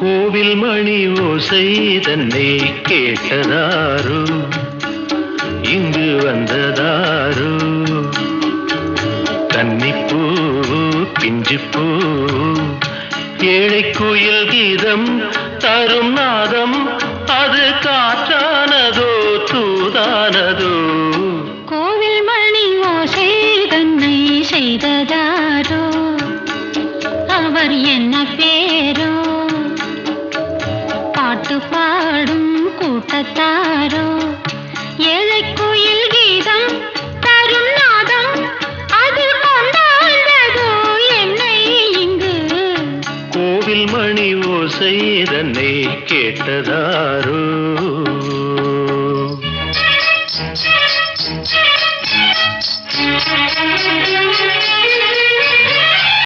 கோவில் மணி ஓசை தன்னை கேட்டதாரு? இங்கு வந்ததாரு? கன்னிப்பூ பிஞ்சுப்பூ? ஏழை குயில் கீதம் தரும் நாதம் அது காற்றானதோ தூதானதோ? கோவில் மணி ஓசை தன்னை செய்ததாரோ? அவர் என்ன பேரோ? பாட்டு கோவில் மணி ஓசை தன்னை கேட்டதாரோ Thank you.